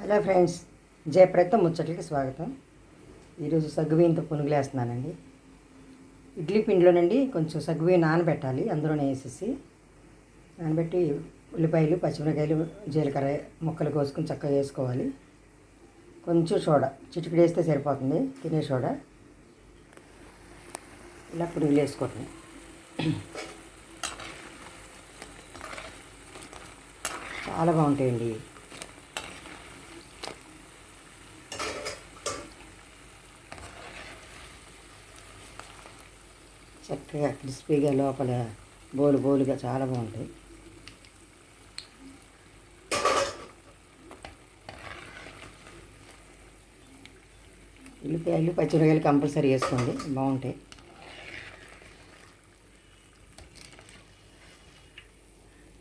Hello friends జయప్రత ముచ్చట్లకి స్వాగతం. ఈరోజు సగ్గుబియ్యంతో పునుగులు వేస్తున్నానండి ఇడ్లీ పిండిలోనండి కొంచెం సగ్గుబియ్యం నానబెట్టాలి అందులోనే వేసేసి. నానబెట్టి ఉల్లిపాయలు పచ్చిమిరకాయలు జీలకర్ర ముక్కలు కోసుకొని చక్కగా వేసుకోవాలి. కొంచెం సోడా చిటికెడు వేస్తే సరిపోతుంది తినే సోడా. ఇలా పునుగులు వేసుకోవటం చాలా బాగుంటాయండి. చక్కగా క్రిస్పీగా లోపల బోలు బోలుగా చాలా బాగుంటాయి. ఉల్లిపాయలు పచ్చిమిరకాయలు కంపల్సరీ వేసుకోండి. బాగుంటాయి.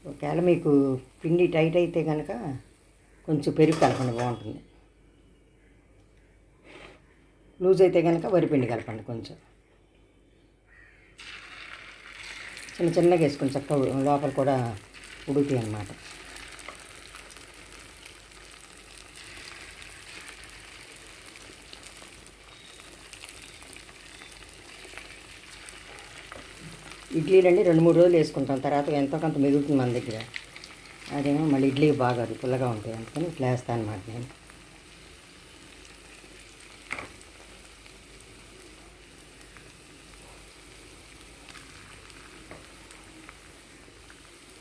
ఒకవేళ మీకు పిండి టైట్ అయితే కనుక కొంచెం పెరుగు కలపండి బాగుంటుంది. లూజ్ అయితే కనుక వరిపిండి కలపండి కొంచెం. చిన్న చిన్నగా వేసుకొని చక్కగా లోపల కూడా ఉడుకుతాయి అన్నమాట. ఇడ్లీలండి రెండు మూడు రోజులు వేసుకుంటాం. తర్వాత ఎంతో కొంత మిగులుతుంది మన దగ్గర. అదేమో మళ్ళీ ఇడ్లీ బాగా పుల్లగా ఉంటాయి అందుకని ఇట్లా వేస్తాను అనమాట నేను.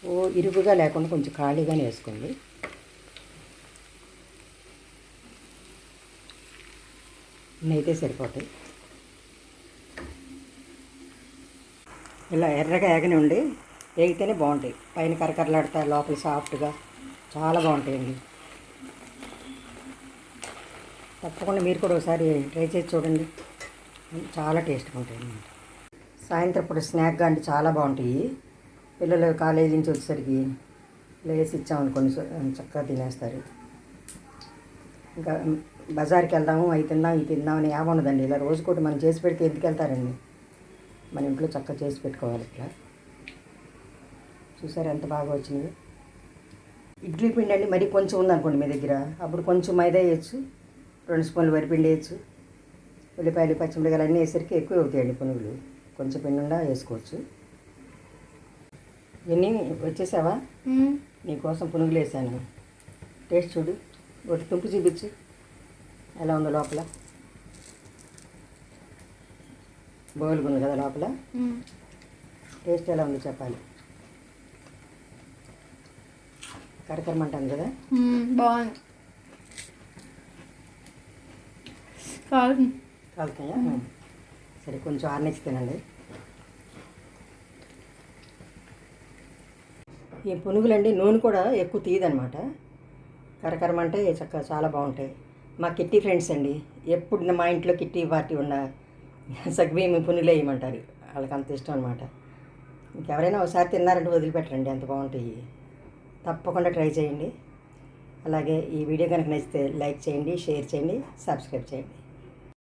ఓ ఇరుపుగా లేకుండా కొంచెం ఖాళీగానే వేసుకోండి. ఇన్నైతే సరిపోతాయి. ఇలా ఎర్రగా ఏగని ఉండి బాగుంటాయి. పైన కరకరలాడతాయి లోపల సాఫ్ట్గా చాలా బాగుంటాయండి. తప్పకుండా మీరు కూడా ఒకసారి ట్రై చేసి చూడండి. చాలా టేస్ట్గా ఉంటాయి అన్నమాట సాయంత్రం పూట స్నాక్గా అంటే చాలా బాగుంటాయి. పిల్లలు కాలేజీ నుంచి వచ్చేసరికి లేసి ఇచ్చామనుకోండి చక్కగా తినేస్తారు. ఇంకా బజార్కి వెళ్దాము అవి తిందాం ఇవి తిందాం అని ఏమి ఉండదండి. ఇలా రోజుకోటి మనం చేసి పెడితే ఎందుకు వెళ్తారండి? మన ఇంట్లో చక్కగా చేసి పెట్టుకోవాలి ఇట్లా. చూసారు ఎంత బాగా వచ్చింది? ఇడ్లీ పిండి అండి మరి కొంచెం ఉందనుకోండి మీ దగ్గర. అప్పుడు కొంచెం మైదా వేయచ్చు రెండు స్పూన్లు వరిపిండి వేయచ్చు ఉల్లిపాయలు పచ్చిమిరకాయలు అన్నీ వేసరికి ఎక్కువ అవుతాయండి పునుగులు. కొంచెం పిండి ఉండా వేసుకోవచ్చు. ఇవన్నీ వచ్చేసావా? నీకోసం పునుగులు వేసాను టేస్ట్ చూడు. ఒకటి తుంపు చూపించు. ఎలా ఉందో లోపల. బోలుగుంది కదా లోపల. టేస్ట్ ఎలా ఉందో చెప్పాలి. కరకరమంటాను కదా? బాగుంది. కాలుతాయా? సరే కొంచెం ఆర్నెక్స్ తినండి. ఈ పునుగులండి నూనె కూడా ఎక్కువ తీయదనమాట కరకరమంటే చక్కగా చాలా బాగుంటాయి. మా కిట్టి ఫ్రెండ్స్ అండి ఎప్పుడు మా ఇంట్లో కిట్టి పార్టీ ఉన్న సగ్బియ్యం పునుగులు వేయమంటారు. వాళ్ళకి అంత ఇష్టం అనమాట ఇంకెవరైనా ఒకసారి తిన్నారంటే వదిలిపెట్టండి అంత బాగుంటాయి. తప్పకుండా ట్రై చేయండి. అలాగే ఈ వీడియో కనుక నచ్చితే లైక్ చేయండి షేర్ చేయండి సబ్స్క్రైబ్ చేయండి.